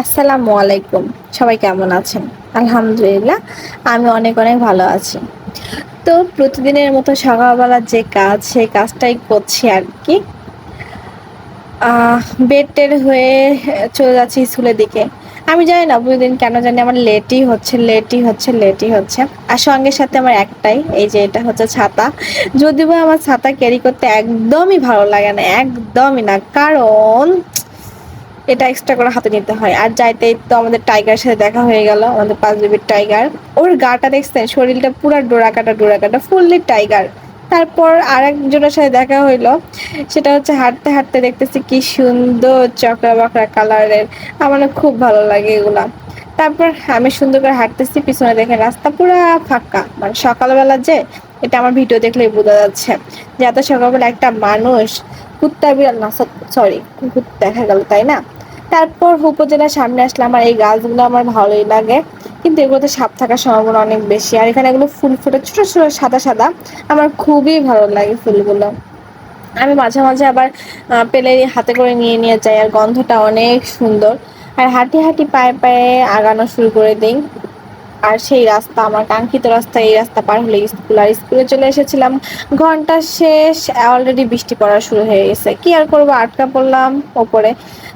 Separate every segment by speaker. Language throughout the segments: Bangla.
Speaker 1: আসসালামু আলাইকুম। সবাই কেমন আছেন? আলহামদুলিল্লাহ, আমি অনেক অনেক ভালো আছি। তো প্রতিদিনের মতো সকালবেলা যে কাজ, সেই কাজটাই করছি আর কি। বেড টেড হয়ে চলে যাচ্ছি স্কুলের দিকে। আমি জানি না, প্রতিদিন কেন জানি আমার লেটই হচ্ছে লেটই হচ্ছে লেটই হচ্ছে। আর সঙ্গে সাথে আমার একটাই, এই যে এটা হচ্ছে ছাতা। যদিও আমার ছাতা ক্যারি করতে একদমই ভালো লাগে না, একদমই না। কারণ এটা এক্সট্রা করে হাতে নিতে হয়। আর যাইতে তো আমাদের টাইগারের সাথে দেখা হয়ে গেল, আমাদের পাঁচ বিবির টাইগার ওর গাটা দেখছেন? শরীরটা পুরো ডোরা কাটা ডোরা কাটা ফুললি টাইগার তারপর আর একজনের সাথে দেখা হইল, সেটা হচ্ছে হাঁটতে হাঁটতে দেখতেছি কি সুন্দর চকরা বকরা কালারের। আমার খুব ভালো লাগে এগুলা। তারপর আমি সুন্দর করে হাঁটতেছি, পিছনে দেখে রাস্তা পুরো ফাঁকা। মানে সকালবেলা যে, এটা আমার ভিডিও দেখলেই বোঝা যাচ্ছে যে এত সকালবেলা একটা মানুষ কুত্তা বিড়াল না সরি কুকুর দেখা গেল, তাই না? তারপর উপজেলার সামনে আসলে আমার এই গাছগুলো আমার ভালোই লাগে। কিন্তু এগুলোতে সাপ থাকার সম্ভাবনা অনেক বেশি। আর এখানে এগুলো ফুল ফুটে, ছোট ছোট, সাদা সাদা। আমার খুবই ভালো লাগে ফুলগুলো। আমি মাঝে মাঝে আবার পেলে হাতে করে নিয়ে নিয়ে যাই। আর গন্ধটা অনেক সুন্দর। আর হাঁটি হাঁটি পায়ে পায়ে আগানো শুরু করে দিই। আর সেই রাস্তা, আমার কাঙ্ক্ষিত রাস্তা, এই রাস্তা পার হলে স্কুল, আর স্কুলে চলে এসেছিলাম। ঘণ্টা শেষ অলরেডি বৃষ্টি পড়া শুরু হয়ে গেছে। কি আর করব? আটকা পড়লাম ওপরে।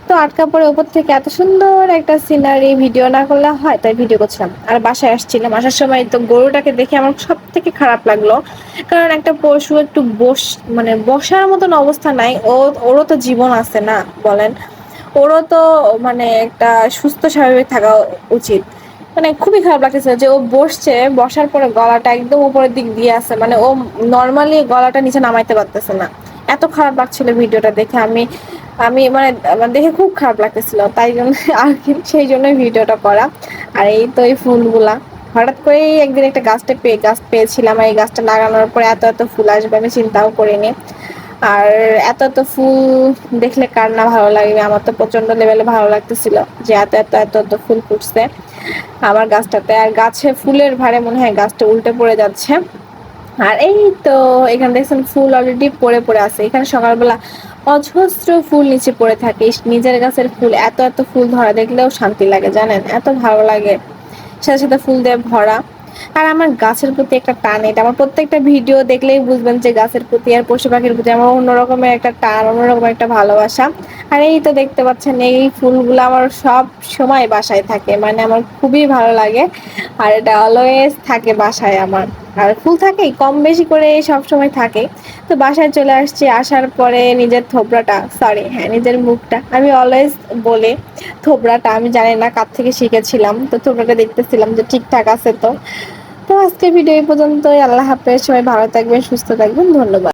Speaker 1: তো আটকা পড়ে ওপর থেকে এত সুন্দর একটা সিনারি ভিডিও না করলে হয়, তাই ভিডিও করছিলাম। আর বাসায় আসছিলাম। আসার সময় তো গরুটাকে দেখে আমার সব থেকে খারাপ লাগল। কারণ একটা পশু একটু বস মানে বসার মতন অবস্থা নাই। ও, ওরও তো জীবন আছে না, বলেন। ওরও তো মানে একটা সুস্থ স্বাভাবিক থাকা উচিত। মানে খুবই খারাপ লাগতেছে যে ও বসছে, বসার পরে গলাটা একদম উপরের দিক দিয়ে আছে। মানে ও নর্মালি গলাটা নিচে নামাইতে পারতেছে না। এত খারাপ লাগছিল ভিডিওটা দেখে। আমি আমি মানে আমার দেখে খুব খারাপ লাগতেছিল, তাই জন্য আর কি, সেই জন্যই ভিডিওটা করা। আর এই তো এই ফুলগুলা। হঠাৎ করেই একদিন একটা গাছটা পেয়ে, গাছ পেয়েছিলাম, এই গাছটা লাগানোর পরে এত এত ফুল আসবে, আমি চিন্তাও করিনি। আর এত এত ফুল দেখলে কার না ভালো লাগবে? আমার তো প্রচণ্ড লেভেলে ভালো লাগতেছিল যে এত এত এত এত ফুল ফুটছে আমার গাছটাতে। আর গাছে ফুলের ভারে মনে হয় গাছটা উল্টে পড়ে যাচ্ছে। আর এই তো, এখানে দেখছেন ফুল অলরেডি পড়ে পড়ে আছে। এখানে সকালবেলা অজস্র ফুল নিচে পড়ে থাকে। নিজের গাছের ফুল, এত এত ফুল ধরা দেখলেও শান্তি লাগে, জানেন? এত ভালো লাগে। সাথে সাথে ফুল দিয়ে ভরা। আর আমার গাছের প্রতি একটা টান এটা। আমার প্রত্যেকটা ভিডিও দেখলেই বুঝবেন যে গাছের প্রতি আর পশু পাখির প্রতি আমার অন্যরকমের একটা টান, অন্যরকমের একটা ভালোবাসা। আর এই তো দেখতে পাচ্ছেন, এই ফুলগুলো আমার সব সময় বাসায় থাকে। মানে আমার খুবই ভালো লাগে। আর এটা অলওয়েজ থাকে বাসায় আমার। ফুল থাকেই, কম বেশি করে সব সময় থাকে। তো বাসায় চলে আসছি, আসার পরে নিজের থোবরাটা সরি হ্যাঁ নিজের মুখটা। আমি অলওয়েজ বলে থোবরাটা আমি জানি না কার থেকে শিখেছিলাম, তো থোবরাটা দেখতেছিলাম যে ঠিকঠাক আছে তো। তো আজকে ভিডিও এই পর্যন্তই, আল্লাহ হাফেজ, সবাই ভালো থাকবেন, সুস্থ থাকবেন, ধন্যবাদ।